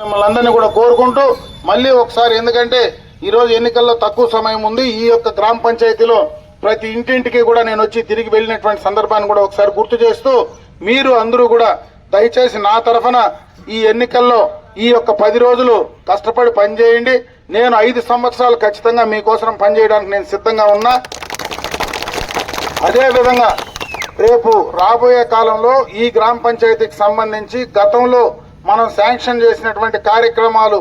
మిమ్మల్ని అందరినీ కూడా కోరుకుంటూ మళ్ళీ ఒకసారి ఎందుకంటే ఈరోజు ఎన్నికల్లో తక్కువ సమయం ఉంది. ఈ యొక్క గ్రామ పంచాయతీలో ప్రతి ఇంటింటికి కూడా నేను వచ్చి తిరిగి వెళ్ళినటువంటి సందర్భాన్ని కూడా ఒకసారి గుర్తు చేస్తూ మీరు అందరూ కూడా దయచేసి నా తరఫున ఈ ఎన్నికల్లో ఈ యొక్క పది రోజులు కష్టపడి పనిచేయండి. నేను ఐదు సంవత్సరాలు ఖచ్చితంగా మీకోసం పనిచేయడానికి నేను సిద్ధంగా ఉన్నా. అదే విధంగా రేపు రాబోయే కాలంలో ఈ గ్రామ పంచాయతీకి సంబంధించి గతంలో మనం శాంక్షన్ చేసినటువంటి కార్యక్రమాలు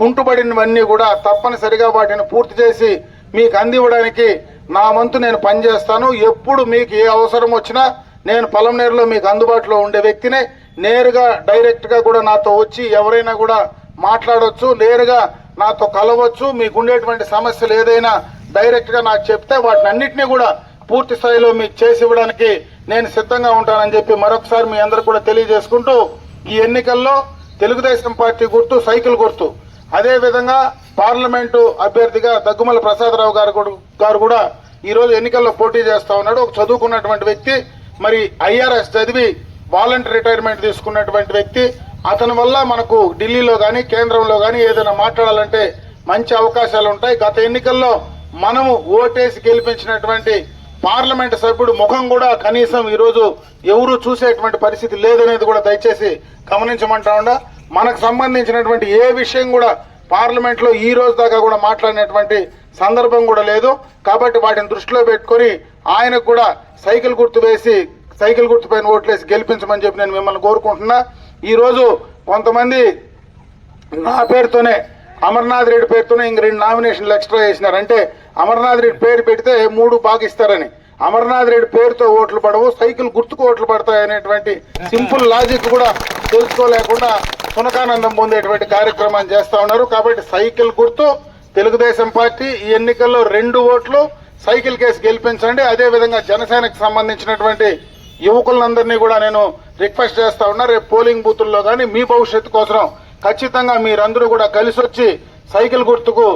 కుంటుబడినవన్నీ కూడా తప్పనిసరిగా వాటిని పూర్తి చేసి మీకు అందివ్వడానికి నా వంతు నేను పనిచేస్తాను. ఎప్పుడు మీకు ఏ అవసరం వచ్చినా నేను పొలంనేరులో మీకు అందుబాటులో ఉండే వ్యక్తినే నేరుగా డైరెక్ట్గా కూడా నాతో వచ్చి ఎవరైనా కూడా మాట్లాడవచ్చు నేరుగా నాతో కలవచ్చు. మీకు ఉండేటువంటి సమస్యలు ఏదైనా డైరెక్ట్గా నాకు చెప్తే వాటిని అన్నింటినీ కూడా పూర్తి స్థాయిలో మీకు చేసి ఇవ్వడానికి నేను సిద్ధంగా ఉంటానని చెప్పి మరొకసారి మీ అందరికి కూడా తెలియజేసుకుంటూ ఈ ఎన్నికల్లో తెలుగుదేశం పార్టీ గుర్తు సైకిల్ గుర్తు. అదే విధంగా పార్లమెంటు అభ్యర్థిగా దగ్గుమల ప్రసాదరావు గారు గారు కూడా ఈ రోజు ఎన్నికల్లో పోటీ చేస్తా ఉన్నాడు. ఒక చదువుకున్నటువంటి వ్యక్తి మరి ఐఆర్ఎస్ చదివి వాలంటీర్ రిటైర్మెంట్ తీసుకున్నటువంటి వ్యక్తి. అతని వల్ల మనకు ఢిల్లీలో కానీ కేంద్రంలో కానీ ఏదైనా మాట్లాడాలంటే మంచి అవకాశాలు ఉంటాయి. గత ఎన్నికల్లో మనము ఓటేసి గెలిపించినటువంటి పార్లమెంట్ సభ్యుడు ముఖం కూడా కనీసం ఈరోజు ఎవరు చూసేటువంటి పరిస్థితి లేదనేది కూడా దయచేసి గమనించమంటా ఉండ. మనకు సంబంధించినటువంటి ఏ విషయం కూడా పార్లమెంట్లో ఈ రోజు దాకా కూడా మాట్లాడినటువంటి సందర్భం కూడా లేదు. కాబట్టి వాటిని దృష్టిలో పెట్టుకొని ఆయనకు కూడా సైకిల్ గుర్తు వేసి సైకిల్ గుర్తుపైన ఓట్లేసి గెలిపించమని చెప్పి నేను మిమ్మల్ని కోరుకుంటున్నా. ఈరోజు కొంతమంది నా పేరుతోనే అమర్నాథ్ రెడ్డి పేరుతోనే ఇంక రెండు నామినేషన్లు ఎక్స్ట్రా చేసినారు అంటే అమర్నాథ్ రెడ్డి పేరు పెడితే మూడు బాగిస్తారని. అమర్నాథ్ రెడ్డి పేరుతో ఓట్లు పడవు సైకిల్ గుర్తుకు ఓట్లు పడతాయి అనేటువంటి సింపుల్ లాజిక్ కూడా తెలుసుకోలేకుండా సునకానందం పొందేటువంటి కార్యక్రమాన్ని చేస్తా ఉన్నారు. కాబట్టి సైకిల్ గుర్తు తెలుగుదేశం పార్టీ ఈ ఎన్నికల్లో రెండు ఓట్లు సైకిల్ కేసు గెలిపించండి. అదే విధంగా జనసేనకు సంబంధించినటువంటి యువకులందరినీ కూడా నేను రిక్వెస్ట్ చేస్తా ఉన్నా. రేపు పోలింగ్ బూతుల్లో కానీ మీ భవిష్యత్తు కోసం ఖచ్చితంగా మీరందరూ కూడా కలిసి వచ్చి సైకిల్ గుర్తుకు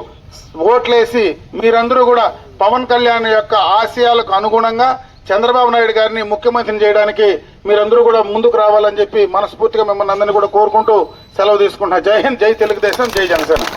ఓట్లేసి మీరందరూ కూడా పవన్ కళ్యాణ్ యొక్క ఆశయాలకు అనుగుణంగా చంద్రబాబు నాయుడు గారిని ముఖ్యమంత్రిని చేయడానికి మీరందరూ కూడా ముందుకు రావాలని చెప్పి మనస్ఫూర్తిగా మిమ్మల్ని అందరినీ కూడా కోరుకుంటూ సెలవు తీసుకుంటున్నా. జై హింద్ జై తెలుగుదేశం జై జనసేన.